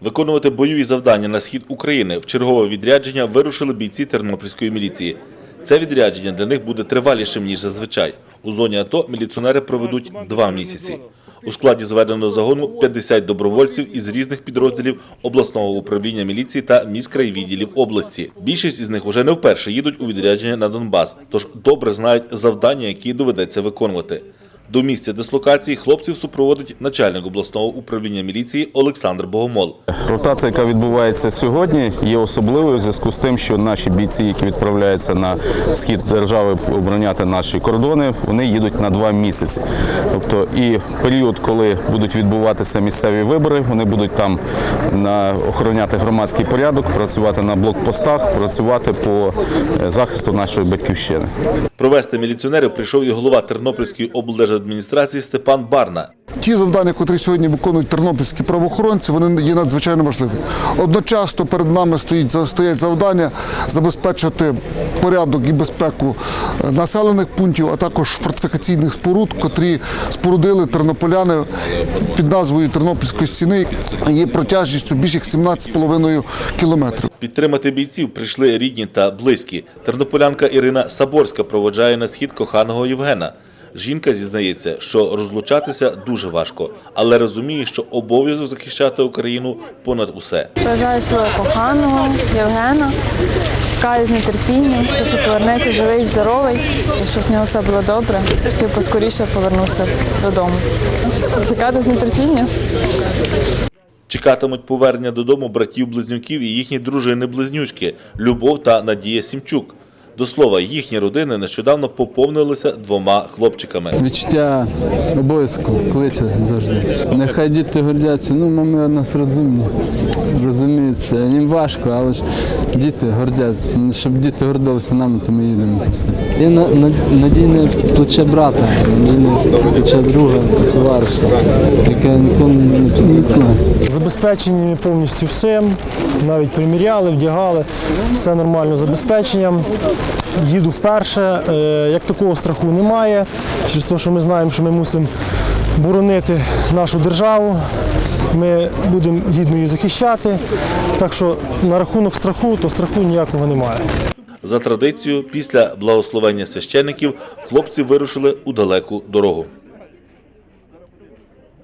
Виконувати бойові завдання на схід України в чергове відрядження вирушили бійці Тернопільської міліції. Це відрядження для них буде тривалішим, ніж зазвичай. У зоні АТО міліціонери проведуть два місяці. У складі зведеного загону 50 добровольців із різних підрозділів обласного управління міліції та міськрайвідділів області. Більшість із них уже не вперше їдуть у відрядження на Донбас, тож добре знають завдання, які доведеться виконувати. До місця дислокації хлопців супроводить начальник обласного управління міліції Олександр Богомол. Ротація, яка відбувається сьогодні, є особливою в зв'язку з тим, що наші бійці, які відправляються на схід держави обороняти наші кордони, вони їдуть на два місяці. Тобто, і період, коли будуть відбуватися місцеві вибори, вони будуть там охороняти громадський порядок, працювати на блокпостах, працювати по е, захисту нашої батьківщини. Провести міліціонерів прийшов і голова Тернопільської облдержадміністрації Степан Барна. Ті завдання, котрі сьогодні виконують тернопільські правоохоронці, вони є надзвичайно важливі. Одночасно перед нами стоїть стоять завдання забезпечити порядок і безпеку е, населених пунктів, а також фортифікаційних споруд, котрі спорудили тернополяни під назвою Тернопільської стіни. Є протяжністю більше як 17,5 кілометрів. Підтримати бійців прийшли рідні та близькі. Тернополянка Ірина Саборська проводжає на схід коханого Євгена. Жінка зізнається, що розлучатися дуже важко, але розуміє, що обов'язок захищати Україну понад усе. Бажаю свого коханого Євгена. Чекаю з нетерпінням, що це повернеться живий, здоровий, і з нього все було добре. Хотів поскоріше повернувся додому. Чекати з нетерпінням. Чекатимуть повернення додому братів-близнюків і їхні дружини-близнючки Любов та Надія Сімчук. До слова, їхні родини нещодавно поповнилися двома хлопчиками. Відчуття обов'язку кличе завжди. Нехай діти гордяться. Ну, мами у нас розумні. Розуміють це. Їм важко, але ж діти гордяться. Щоб діти гордилися нами, то ми їдемо. На- надійне плече брата, надійне плече друга, товариша, яке ніколи не підвікне. Забезпечені повністю всім, навіть приміряли, вдягали, все нормально з забезпеченням. Їду вперше, е, як такого страху немає, через те, що ми знаємо, що ми мусимо боронити нашу державу. Ми будемо гідно її захищати. Так що на рахунок страху, то страху ніякого немає. За традицією, після благословення священиків хлопці вирушили у далеку дорогу.